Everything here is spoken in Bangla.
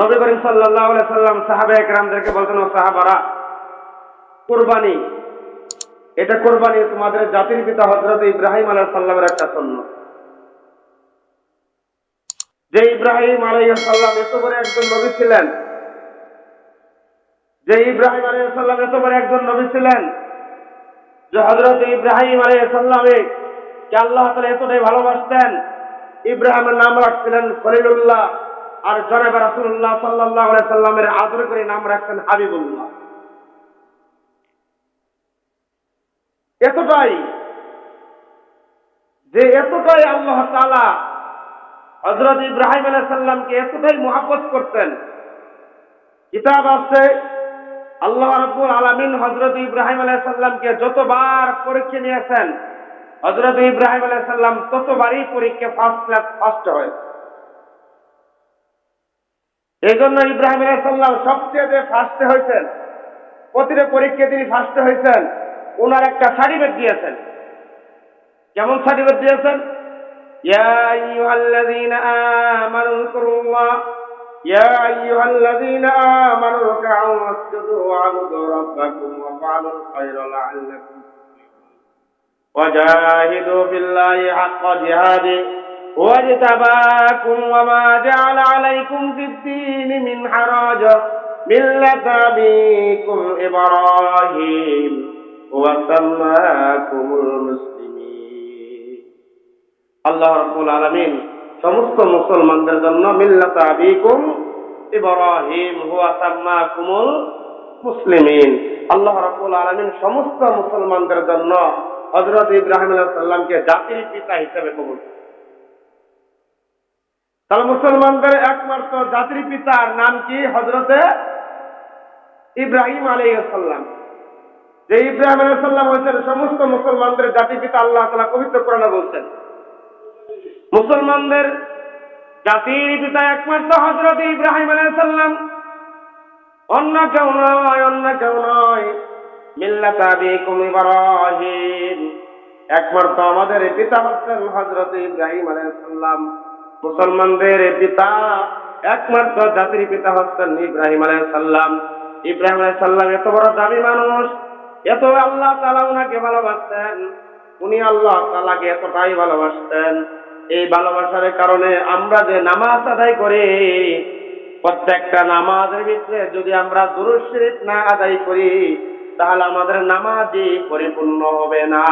নবী করিম সাল্লাহ সাল্লাম সাহাবে একরামদেরকে বলতেন, ও সাহাবারা, কোরবানি, এটা কোরবানি তোমাদের জাতির পিতা হজরত ইব্রাহিম আলাহ সাল্লামের একটা সন্ন্য যে ইব্রাহিম আলাইহিস সাল্লাম এত বড় একজন নবী ছিলেন, যে ইব্রাহিম আলাইহিস সাল্লাম এত বড় একজন নবী ছিলেন, যে হজরত ইব্রাহিম আলাইহিস সাল্লামে কে আল্লাহ তাআলা এতটাই ভালোবাসতেন, ইব্রাহিমের নাম রাখছিলেন খলিলুল্লাহ। আর জনাব রাসূলুল্লাহ সাল্লাল্লাহু আলাইহি সাল্লামের আদর করে নাম রাখছেন হাবিবুল্লাহ। এতটাই যে এতটাই আল্লাহ তাআলা হজরত ইব্রাহিম আলাইহিস সাল্লামকে এতটাই মহাব্বত করতেন। কিতাব আছে, আল্লাহ রাব্বুল আলামিন হযরত ইব্রাহিম আলাইহিস সালামকে যতবার পরীক্ষা নিয়েছেন, হযরত ইব্রাহিম আলাইহিস সালাম ততবারই পরীক্ষা ফার্স্ট ক্লাস ফার্স্ট হয় এই জন্য ইব্রাহিম আলাইসাল্লাম সবচেয়ে ফাঁসতে হয়েছেন, প্রতিটি পরীক্ষায় তিনি ফাঁসতে হয়েছেন, ওনার একটা সার্টিফিকেট দিয়েছেন। কেমন সার্টিফিকেট দিয়েছেন? ইয়া واجتباكم وما جعل عليكم في الدين من حرج ملة أبيكم إبراهيم وسماكم المسلمين الله رب العالمين সমস্ত মুসলমানদের জন্য মিল্লাত আবিকুম ইব্রাহিম হুয়া সাম্মাকুমুল মুসলিমিন আল্লাহ রাব্বুল আলামিন সমস্ত মুসলমানদের জন্য হযরত ইব্রাহিম আলাইহিস সালামকে জাতির পিতা হিসেবে কবুল করেন। তাহলে মুসলমানদের একমাত্র জাতির পিতার নাম কি? হজরতে ইব্রাহিম আলাইহিস সালাম। যে ইব্রাহিম আলাইহিস সালাম হচ্ছেন সমস্ত মুসলমানদের জাতির পিতা আল্লাহ তাআলা পবিত্র কোরআনে বলছেন। মুসলমানদের জাতির পিতা একমাত্র হজরত ইব্রাহিম আলাইসাল্লাম অন্য কেউ নয়, অন্য কেউ নয়। মিল্লাত আবিকুম ইব্রাহিম। একমাত্র আমাদের পিতা হচ্ছেন হজরত ইব্রাহিম আলাইসাল্লাম মুসলমানদের পিতা, একমাত্র জাতির পিতা হচ্ছেন ইব্রাহিম আলাইসাল্লাম ইব্রাহিম আলাইসাল্লাম এত বড় দামি মানুষ, এত আল্লাহ তালা ওনাকে ভালোবাসতেন, উনি আল্লাহ তালাকে এতটাই ভালোবাসতেন। এই ভালোবাসার কারণে আমরা যে নামাজ আদায় করি, প্রত্যেকটা নামাজের ভিতরে যদি আমরা দুরুদ না আদায় করি, তাহলে আমাদের নামাজই পরিপূর্ণ হবে না।